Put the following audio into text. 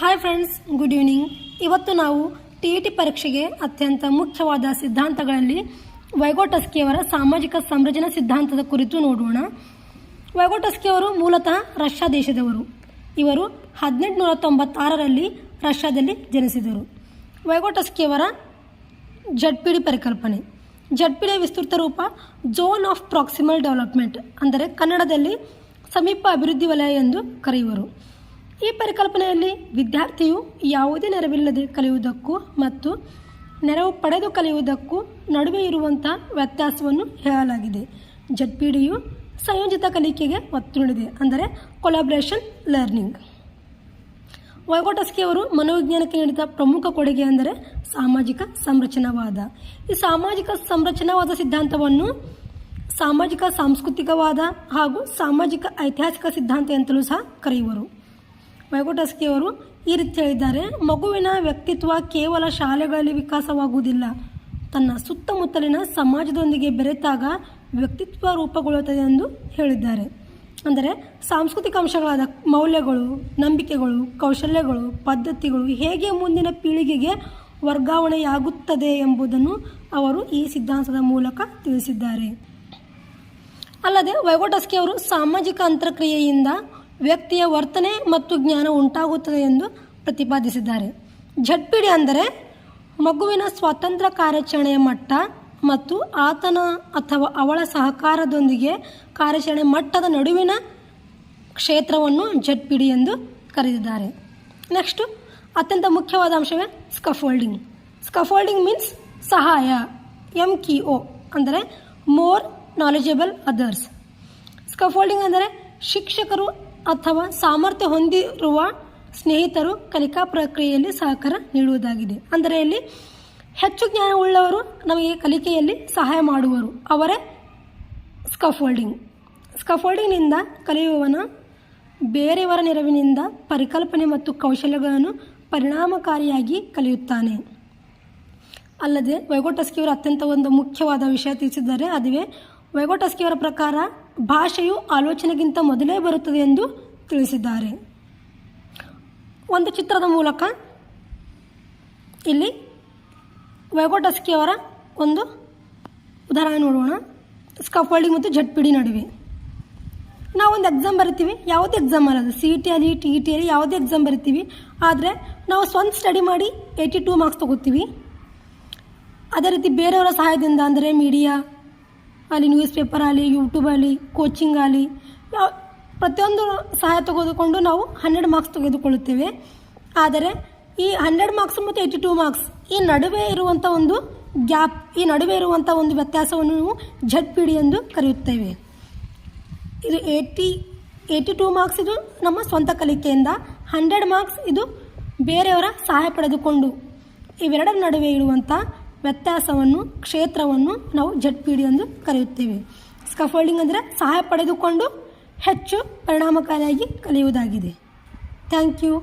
Hi friends good evening ಇವತ್ತು ನಾವು T E T ಪರೀಕ್ಷೆಗೆ ಅತ್ಯಂತ ಮುಖ್ಯವಾದ ಸಿದ್ಧಾಂತಗಳಲ್ಲಿ ವೈಗೋಟಸ್ಕಿಯವರ ಸಾಮಾಜಿಕ ಸಂರಚನಾ ಸಿದ್ಧಾಂತದ ಕುರಿತು ನೋಡೋಣ. ವೈಗೋಟಸ್ಕಿಯವರು ಮೂಲತಃ ರಷ್ಯಾ ದೇಶದವರು. ಇವರು ಹದಿನೆಂಟುನೂರ ತೊಂಬತ್ತಾರರಲ್ಲಿ ರಷ್ಯಾದಲ್ಲಿ ಜನಿಸಿದರು. ವೈಗೋಟಸ್ಕಿಯವರ ಜಡ್ಪಿಡಿ ಪರಿಕಲ್ಪನೆ. ಜಡ್ಪಿಡಿಯ ವಿಸ್ತೃತ ರೂಪ ಝೋನ್ ಆಫ್ ಪ್ರಾಕ್ಸಿಮಲ್ ಡೆವಲಪ್ಮೆಂಟ್ ಅಂದರೆ ಕನ್ನಡದಲ್ಲಿ ಸಮೀಪ ಅಭಿವೃದ್ಧಿ ವಲಯ ಎಂದು ಕರೆಯುವರು. ಈ ಪರಿಕಲ್ಪನೆಯಲ್ಲಿ ವಿದ್ಯಾರ್ಥಿಯು ಯಾವುದೇ ನೆರವಿಲ್ಲದೆ ಕಲಿಯುವುದಕ್ಕೂ ಮತ್ತು ನೆರವು ಪಡೆದು ಕಲಿಯುವುದಕ್ಕೂ ನಡುವೆ ಇರುವಂಥ ವ್ಯತ್ಯಾಸವನ್ನು ಹೇಳಲಾಗಿದೆ. ಜಡ್ಪಿಡಿಯು ಸಂಯೋಜಿತ ಕಲಿಕೆಗೆ ಒತ್ತು ನೀಡಿದೆ ಅಂದರೆ ಕೊಲಾಬ್ರೇಷನ್ ಲರ್ನಿಂಗ್ ವೈಗೋಟಸ್ಕಿಯವರು ಮನೋವಿಜ್ಞಾನಕ್ಕೆ ನೀಡಿದ ಪ್ರಮುಖ ಕೊಡುಗೆ ಅಂದರೆ ಸಾಮಾಜಿಕ ಸಂರಚನಾವಾದ. ಈ ಸಾಮಾಜಿಕ ಸಂರಚನಾವಾದ ಸಿದ್ಧಾಂತವನ್ನು ಸಾಮಾಜಿಕ, ಸಾಂಸ್ಕೃತಿಕವಾದ ಹಾಗೂ ಸಾಮಾಜಿಕ ಐತಿಹಾಸಿಕ ಸಿದ್ಧಾಂತ ಅಂತಲೂ ಸಹ ಕರೆಯುವರು. ಅವರು ಈ ರೀತಿ ಹೇಳಿದ್ದಾರೆ, ಮಗುವಿನ ವ್ಯಕ್ತಿತ್ವ ಕೇವಲ ಶಾಲೆಗಳಲ್ಲಿ ವಿಕಾಸವಾಗುವುದಿಲ್ಲ. ತನ್ನ ಸುತ್ತಮುತ್ತಲಿನ ಸಮಾಜದೊಂದಿಗೆ ಬೆರೆತಾಗ ವ್ಯಕ್ತಿತ್ವ ರೂಪುಗೊಳ್ಳುತ್ತದೆ ಎಂದು ಹೇಳಿದ್ದಾರೆ. ಅಂದರೆ ಸಾಂಸ್ಕೃತಿಕ ಅಂಶಗಳಾದ ಮೌಲ್ಯಗಳು, ನಂಬಿಕೆಗಳು, ಕೌಶಲ್ಯಗಳು, ಪದ್ಧತಿಗಳು ಹೇಗೆ ಮುಂದಿನ ಪೀಳಿಗೆಗೆ ವರ್ಗಾವಣೆಯಾಗುತ್ತದೆ ಎಂಬುದನ್ನು ಅವರು ಈ ಸಿದ್ಧಾಂತದ ಮೂಲಕ ತಿಳಿಸಿದ್ದಾರೆ. ಅಲ್ಲದೆ ವೈಗೋಟಸ್ಕಿ ಅವರು ಸಾಮಾಜಿಕ ಅಂತರ್ಕ್ರಿಯೆಯಿಂದ ವ್ಯಕ್ತಿಯ ವರ್ತನೆ ಮತ್ತು ಜ್ಞಾನ ಉಂಟಾಗುತ್ತದೆ ಎಂದು ಪ್ರತಿಪಾದಿಸಿದ್ದಾರೆ. ಝಟ್ಪಿಡಿ ಅಂದರೆ ಮಗುವಿನ ಸ್ವಾತಂತ್ರ್ಯ ಕಾರ್ಯಾಚರಣೆಯ ಮಟ್ಟ ಮತ್ತು ಆತನ ಅಥವಾ ಅವಳ ಸಹಕಾರದೊಂದಿಗೆ ಕಾರ್ಯಾಚರಣೆ ಮಟ್ಟದ ನಡುವಿನ ಕ್ಷೇತ್ರವನ್ನು ಝಟ್ಪಿಡಿ ಎಂದು ಕರೆದಿದ್ದಾರೆ. ನೆಕ್ಸ್ಟು, ಅತ್ಯಂತ ಮುಖ್ಯವಾದ ಅಂಶವೇ ಸ್ಕಫೋಲ್ಡಿಂಗ್. ಸ್ಕಫೋಲ್ಡಿಂಗ್ ಮೀನ್ಸ್ ಸಹಾಯ ಎಂ ಕಿ ಒ ಅಂದರೆ ಮೋರ್ ನಾಲೆಜಬಲ್ ಅದರ್ಸ್. ಸ್ಕಫೋಲ್ಡಿಂಗ್ ಅಂದರೆ ಶಿಕ್ಷಕರು ಅಥವಾ ಸಾಮರ್ಥ್ಯ ಹೊಂದಿರುವ ಸ್ನೇಹಿತರು ಕಲಿಕಾ ಪ್ರಕ್ರಿಯೆಯಲ್ಲಿ ಸಹಕಾರ ನೀಡುವುದಾಗಿದೆ. ಅಂದರೆ ಇಲ್ಲಿ ಹೆಚ್ಚು ಜ್ಞಾನವುಳ್ಳವರು ನಮಗೆ ಕಲಿಕೆಯಲ್ಲಿ ಸಹಾಯ ಮಾಡುವರು. ಅವರೇ ಸ್ಕಫೋಲ್ಡಿಂಗ್ ಸ್ಕಫೋಲ್ಡಿಂಗ್ನಿಂದ ಕಲಿಯುವವನ ಬೇರೆಯವರ ನೆರವಿನಿಂದ ಪರಿಕಲ್ಪನೆ ಮತ್ತು ಕೌಶಲ್ಯಗಳನ್ನು ಪರಿಣಾಮಕಾರಿಯಾಗಿ ಕಲಿಯುತ್ತಾನೆ. ಅಲ್ಲದೆ ವೈಗೋಟಸ್ಕಿಯವರು ಅತ್ಯಂತ ಒಂದು ಮುಖ್ಯವಾದ ವಿಷಯ ತಿಳಿಸಿದ್ದಾರೆ. ಅದುವೇ ವೈಗೋಟಸ್ಕಿಯವರ ಪ್ರಕಾರ ಭಾಷೆಯು ಆಲೋಚನೆಗಿಂತ ಮೊದಲೇ ಬರುತ್ತದೆ ಎಂದು ತಿಳಿಸಿದ್ದಾರೆ. ಒಂದು ಚಿತ್ರದ ಮೂಲಕ ಇಲ್ಲಿ ವೈಗೋಟಸ್ಕಿಯವರ ಒಂದು ಉದಾಹರಣೆ ನೋಡೋಣ. ಸ್ಕಫೋಲ್ಡಿಂಗ್ ಮತ್ತು ಜಟ್ಪಿಡಿ ನಡುವೆ. ನಾವೊಂದು ಎಕ್ಸಾಮ್ ಬರಿತೀವಿ, ಯಾವುದೇ ಎಕ್ಸಾಮ್ ಅಲ್ಲ ಸಿ ಇ ಟಿ ಅಲ್ಲಿ ಟಿ ಇ ಟಿ ಅಲ್ಲಿ ಯಾವುದೇ ಎಕ್ಸಾಮ್ ಬರಿತೀವಿ? ಆದರೆ ನಾವು ಸ್ವಂತ ಸ್ಟಡಿ ಮಾಡಿ ಏಯ್ಟಿ ಟೂ ಮಾರ್ಕ್ಸ್ ತಗೋತೀವಿ. ಅದೇ ರೀತಿ ಬೇರೆಯವರ ಸಹಾಯದಿಂದ, ಅಂದರೆ ಮೀಡಿಯಾ ಅಲ್ಲಿ ನ್ಯೂಸ್ ಪೇಪರ್ ಆಗಲಿ ಯೂಟ್ಯೂಬ್ ಆಗಲಿ ಕೋಚಿಂಗ್ ಆಗಲಿ ಯಾವ ಪ್ರತಿಯೊಂದು ಸಹಾಯ ತೆಗೆದುಕೊಂಡು ನಾವು ಹನ್ನೆರಡು ಮಾರ್ಕ್ಸ್ ತೆಗೆದುಕೊಳ್ಳುತ್ತೇವೆ. ಆದರೆ ಈ ಹನ್ನೆರಡು ಮಾರ್ಕ್ಸ್ ಮತ್ತು ಏಯ್ಟಿ ಟೂ ಮಾರ್ಕ್ಸ್ ಈ ನಡುವೆ ಇರುವಂಥ ಒಂದು ಗ್ಯಾಪ್ ಈ ನಡುವೆ ಇರುವಂಥ ಒಂದು ವ್ಯತ್ಯಾಸವನ್ನು ನಾವು ಝಡ್ ಪಿ ಡಿ ಎಂದು ಕರೆಯುತ್ತೇವೆ. ಇದು ಏಯ್ಟಿ ಏಯ್ಟಿ ಟೂ ಮಾರ್ಕ್ಸ್ ಇದು ನಮ್ಮ ಸ್ವಂತ ಕಲಿಕೆಯಿಂದ ಹಂಡ್ರೆಡ್ ಮಾರ್ಕ್ಸ್ ಇದು ಬೇರೆಯವರ ಸಹಾಯ ಪಡೆದುಕೊಂಡು ಇವೆರಡರ ನಡುವೆ ಇರುವಂಥ ವ್ಯತ್ಯಾಸವನ್ನು, ಕ್ಷೇತ್ರವನ್ನು ನಾವು ಜಡ್ ಪಿ ಡಿ ಎಂದು ಕರೆಯುತ್ತೇವೆ. ಸ್ಕಫೋಲ್ಡಿಂಗ್ ಅಂದರೆ ಸಹಾಯ ಪಡೆದುಕೊಂಡು ಹೆಚ್ಚು ಪರಿಣಾಮಕಾರಿಯಾಗಿ ಕಲಿಯುವುದಾಗಿದೆ. Thank you